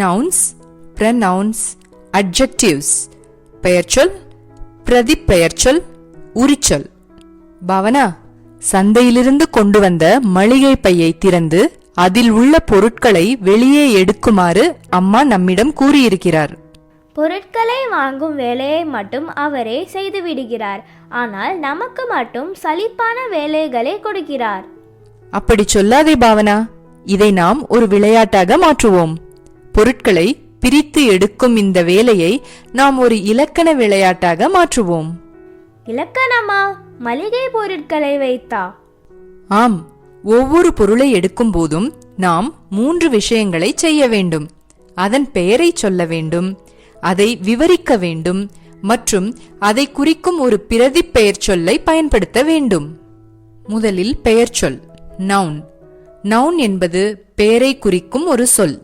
Nouns pronouns adjectives பெயர்ச்சொல் பிரதிப்பெயர்ச்சொல் உரிச்சொல் பாவனா சந்தையிலிருந்து கொண்டு வந்த மளிகை பையை திறந்து அதில் உள்ள பொருட்களை வெளியே எடுக்குமாறு அம்மா நம்மிடம் கூறியிருக்கிறார். பொருட்களை வாங்கும் வேலையை மட்டும் அவரே செய்து விடுகிறார். ஆனால் நமக்கு மட்டும் சலிப்பான வேலைகளை கொடுக்கிறார். அப்படி சொல்லாதே பாவனா இதை நாம் ஒரு விளையாட்டாக மாற்றுவோம். பொருட்களை பிரித்து எடுக்கும் இந்த வேலையை நாம் ஒரு இலக்கண விளையாட்டாக மாற்றுவோம். இலக்கணமா? மளிகை பொருட்களை வைத்தா? ஆம். ஒவ்வொரு பொருளை எடுக்கும் போதும் நாம் மூன்று விஷயங்களை செய்ய வேண்டும். அதன் பெயரை சொல்ல வேண்டும் அதை விவரிக்க வேண்டும் மற்றும் அதை குறிக்கும் ஒரு பிரதிப் பெயர் சொல்லை பயன்படுத்த வேண்டும். முதலில் பெயர்ச்சொல் நவுன் நவுன் என்பது பெயரை குறிக்கும் ஒரு சொல்.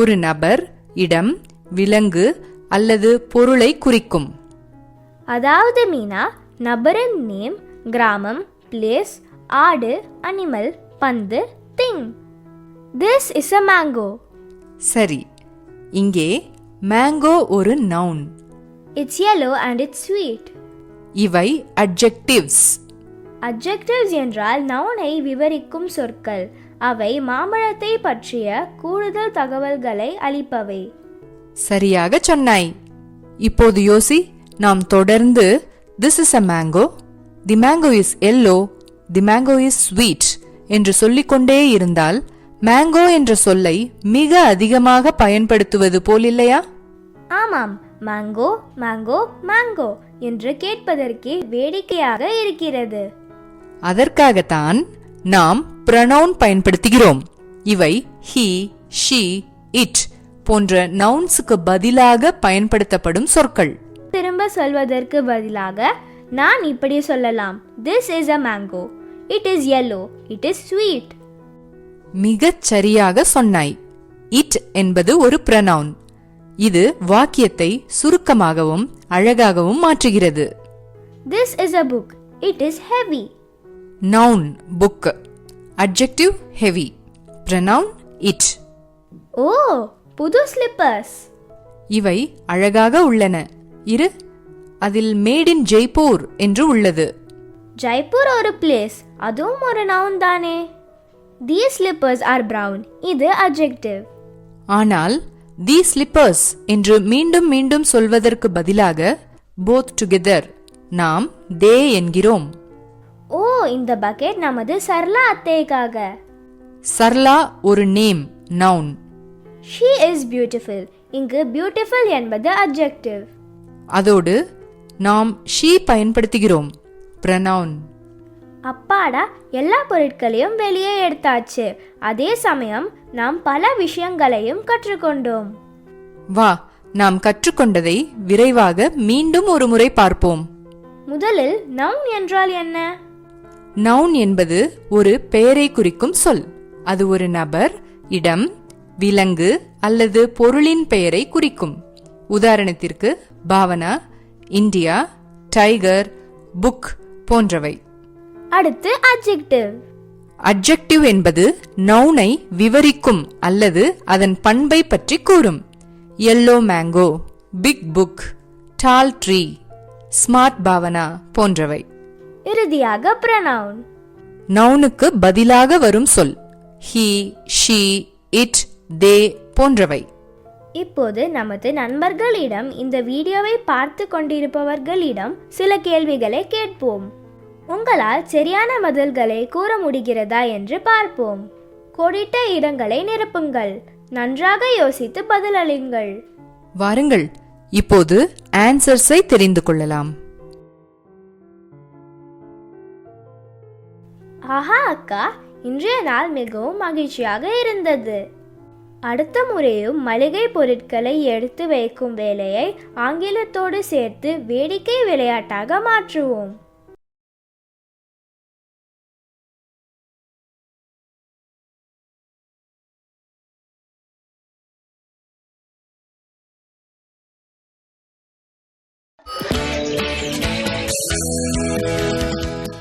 ஒரு நபர் இடம் விலங்கு அல்லது பொருளை குறிக்கும். அதாவது மீனா நபரின் நேம் கிராமம் பிளேஸ் ஆடு அனிமல் பந்து thing this is a mango சரி. இங்கே மேங்கோ ஒரு noun it's yellow and it's sweet இவை அட்ஜெக்டிவ்ஸ் அட்ஜெக்டிவ்ஸ் என்றால் நவுனை விவரிக்கும் சொற்கள். அவை மாம்பழத்தை பற்றிய கூடுதல் தகவல்களை அளிப்பவை. சரியாக சொன்னாய். இப்போது யோசி நாம் தொடர்ந்து this is a mango the mango is yellow the mango is sweet என்று சொல்லிக்கொண்டே இருந்தால் மேங்கோ என்ற சொல்லை மிக அதிகமாக பயன்படுத்துவது போல் இல்லையா ஆமாம். மேங்கோ மேங்கோ மேங்கோ என்று கேட்பதற்கே வேடிக்கையாக இருக்கிறது. அதற்காகத்தான் நாம் ப்ரனவுன் பயன்படுத்துகிறோம். இவை ஹி ஷி இட் போன்ற நவுன்ஸுக்கு பதிலாக பயன்படுத்தப்படும் சொற்கள். திரும்ப சொல்வதற்கு பதிலாக நான் இப்படி சொல்லலாம். This is a mango it is yellow. It is sweet மிகச் சரியாக சொன்னாய். இட் என்பது ஒரு ப்ரனவுன் இது வாக்கியத்தை சுருக்கமாகவும் அழகாகவும் மாற்றுகிறது. This is a book it is heavy noun book adjective heavy pronoun it ஓ புது ஸ்லிப்பர்ஸ் இவை அழகாக உள்ளன. இரு அதில் மேட் இன் ஜெய்ப்பூர் என்று உள்ளது. ஜெய்ப்பூர் ஒரு பிளேஸ் அதுவும் ஒரு நவுன் தானே. தி ஸ்லிப்பர்ஸ் ஆர் பிரவுன் இது அட்ஜெக்டிவ் ஆனால் தி ஸ்லிப்பர்ஸ் என்று மீண்டும் மீண்டும் சொல்வதற்கு பதிலாக போத் டுகெதர் நாம் தே என்கிறோம். இந்த பக்கெட் நமது சர்லா அத்தைக்காக. சர்லா ஒரு name noun she is beautiful இங்கு பியூட்டிஃபுல் என்பது அட்ஜெக்டிவ் அதோடு நாம் ஷீ பயன்படுத்துகிறோம் ப்ரனவுன் அப்பாடா எல்லா பொருட்களையும் வெளியே எடுத்தாச்சு. அதே சமயம் நாம் பல விஷயங்களையும் கற்றுக்கொண்டோம். வா நாம் கற்றுக்கொண்டதை விரைவாக மீண்டும் ஒரு முறை பார்ப்போம். முதலில் நவுன் என்றால் என்ன? நவுன் என்பது ஒரு பெயரை குறிக்கும் சொல். அது ஒரு நபர் இடம் விலங்கு அல்லது பொருளின் பெயரை குறிக்கும். உதாரணத்திற்கு பாவனா இந்தியா டைகர் புக் போன்றவை. அடுத்து அட்ஜெக்டிவ் அட்ஜெக்டிவ் என்பது நவுனை விவரிக்கும் அல்லது அதன் பண்பை பற்றி கூறும். Yellow mango big book tall tree smart Bhavana போன்றவை. இறுதியாக ப்ரனவுன் நவுனுக்கு பதிலாக வரும் சொல் ஹி ஷி இட் தே போன்றவை. இப்போது நமது நண்பர்களிடம் இந்த வீடியோவை பார்த்து கொண்டிருப்பவர்களிடம் சில கேள்விகளை கேட்போம். உங்களால் சரியான பதில்களை கூற முடிகிறதா என்று பார்ப்போம். கோடிட்ட இடங்களை நிரப்புங்கள். நன்றாக யோசித்து பதிலளிங்கள் வாருங்கள் இப்போது ஆன்சர்ஸை தெரிந்து கொள்ளலாம். ஆஹா அக்கா. இன்றைய நாள் மிகவும் மகிழ்ச்சியாக இருந்தது. அடுத்த முறையும் மளிகை பொருட்களை எடுத்து வைக்கும் வேலையை ஆங்கிலத்தோடு சேர்த்து வேடிக்கை விளையாட்டாக மாற்றுவோம்.